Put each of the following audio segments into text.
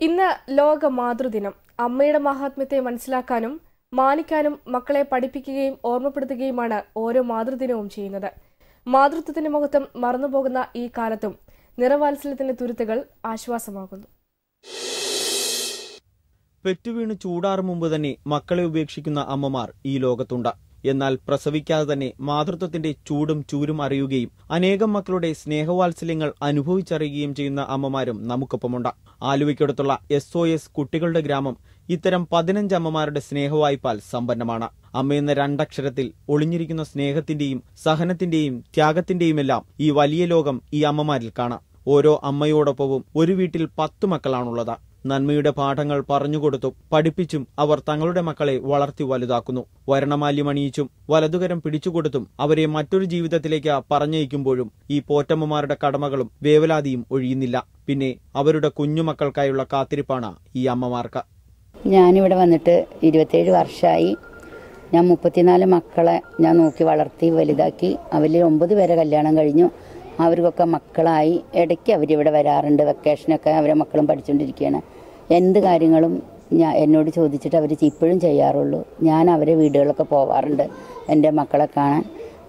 ഇന്ന് ലോക മാതൃദിനം അമ്മയുടെ മഹാത്മ്യത്തെ മനസ്സിലാക്കാനും മാനിക്കാനും മക്കളെ പഠിപ്പിക്കുകയും ഓർമ്മപ്പെടുത്തുകയുമാണ് ഓരോ മാതൃദിനവും ചെയ്യുന്നത്. മാതൃത്വത്തിന്റെ മുഖത്തും മറന്നുപോകുന്ന ഈ കാലത്തും നിറവാത്സല്യത്തിന്റെ തുരുത്തുകൾ ആശ്വാസമാകുന്നു. പെറ്റുവീണ് ചൂടാറും മുമ്പ് തന്നെ മക്കളെ ഉപേക്ഷിക്കുന്ന അമ്മമാർ ഈ ലോകത്തുണ്ട്. എന്നാൽ പ്രസവിക്കാതെ തന്നെ മാതൃത്വത്തിന്റെ ചൂടും ചൂരും അറിയുകയും അനേകം മക്കളുടെ സ്നേഹവാത്സല്യങ്ങൾ അനുഭവിച്ചറിയുകയും ചെയ്യുന്ന അമ്മമാരും നമുക്കൊപ്പമുണ്ട്. ആലുവയ്ക്കടുത്തുള്ള എസ് ഒ എസ് കുട്ടികളുടെ ഗ്രാമം ഇത്തരം പതിനഞ്ച് അമ്മമാരുടെ സ്നേഹവായ്പാൽ സമ്പന്നമാണ്. അമ്മയെന്ന രണ്ടക്ഷരത്തിൽ ഒളിഞ്ഞിരിക്കുന്ന സ്നേഹത്തിന്റെയും സഹനത്തിന്റെയും ത്യാഗത്തിന്റെയും എല്ലാം ഈ വലിയ ലോകം ഈ അമ്മമാരിൽ കാണാം. ഓരോ അമ്മയോടൊപ്പവും ഒരു വീട്ടിൽ പത്തു മക്കളാണുള്ളത്. നന്മയുടെ പാഠങ്ങൾ പറഞ്ഞുകൊടുത്തും പഠിപ്പിച്ചും അവർ തങ്ങളുടെ മക്കളെ വളർത്തി വലുതാക്കുന്നു. വരണമാല്യമണിയിച്ചും വലതുകരം പിടിച്ചുകൊടുത്തും അവരെ മറ്റൊരു ജീവിതത്തിലേക്ക് പറഞ്ഞയക്കുമ്പോഴും ഈ പോറ്റമ്മമാരുടെ കടമകളും വേവലാതിയും ഒഴിയുന്നില്ല. പിന്നെ അവരുടെ കുഞ്ഞുമക്കൾക്കായുള്ള കാത്തിരിപ്പാണ് ഈ അമ്മമാർക്ക്. ഞാനിവിടെ വന്നിട്ട് ഇരുപത്തേഴ് വർഷമായി ഞാൻ മുപ്പത്തിനാല് മക്കളെ ഞാൻ നോക്കി വളർത്തി വലുതാക്കി. അവരിൽ ഒമ്പത് പേരെ കല്യാണം കഴിഞ്ഞു. അവർക്കൊക്കെ മക്കളായി. ഇടയ്ക്ക് അവരിവിടെ വരാറുണ്ട്. വെക്കേഷനൊക്കെ അവരെ മക്കളും പഠിച്ചുകൊണ്ടിരിക്കുകയാണ് എന്ത് കാര്യങ്ങളും ഞാൻ എന്നോട് ചോദിച്ചിട്ട് അവർ ഇപ്പോഴും ചെയ്യാറുള്ളൂ. ഞാൻ അവരെ വീടുകളൊക്കെ പോവാറുണ്ട് എന്റെ മക്കളെ കാണാൻ.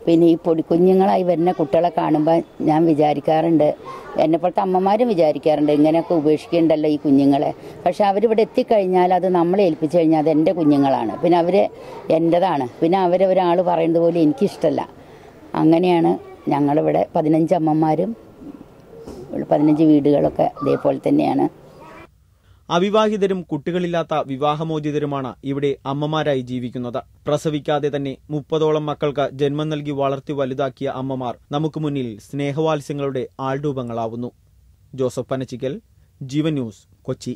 പിന്നെ ഈ പൊടി കുഞ്ഞുങ്ങളായി വരുന്ന കുട്ടികളെ കാണുമ്പോൾ ഞാൻ വിചാരിക്കാറുണ്ട്. എന്നെപ്പോഴത്തെ അമ്മമാരും വിചാരിക്കാറുണ്ട്. ഇങ്ങനെയൊക്കെ ഉപേക്ഷിക്കേണ്ടല്ലോ ഈ കുഞ്ഞുങ്ങളെ. പക്ഷെ അവരിവിടെ എത്തിക്കഴിഞ്ഞാൽ അത് നമ്മളെ ഏൽപ്പിച്ചു കഴിഞ്ഞാൽ അത് എന്റെ കുഞ്ഞുങ്ങളാണ്. പിന്നെ അവർ എന്റെതാണ് പിന്നെ അവരെ ഒരാൾ പറയുന്നത് പോലെ എനിക്കിഷ്ടമല്ല അങ്ങനെയാണ് ഞങ്ങളിവിടെ പതിനഞ്ച് അമ്മമാരും പതിനഞ്ച് വീടുകളൊക്കെ ഇതേപോലെ തന്നെയാണ്. അവിവാഹിതരും കുട്ടികളില്ലാത്ത വിവാഹമോചിതരുമാണ് ഇവിടെ അമ്മമാരായി ജീവിക്കുന്നത്. പ്രസവിക്കാതെ തന്നെ മുപ്പതോളം മക്കൾക്ക് ജന്മം നൽകി വളർത്തി വലുതാക്കിയ അമ്മമാർ നമുക്ക് മുന്നിൽ സ്നേഹവാത്സ്യങ്ങളുടെ ആൾരൂപങ്ങളാവുന്നു. Joseph Panachikkal Jeevan news Kochi.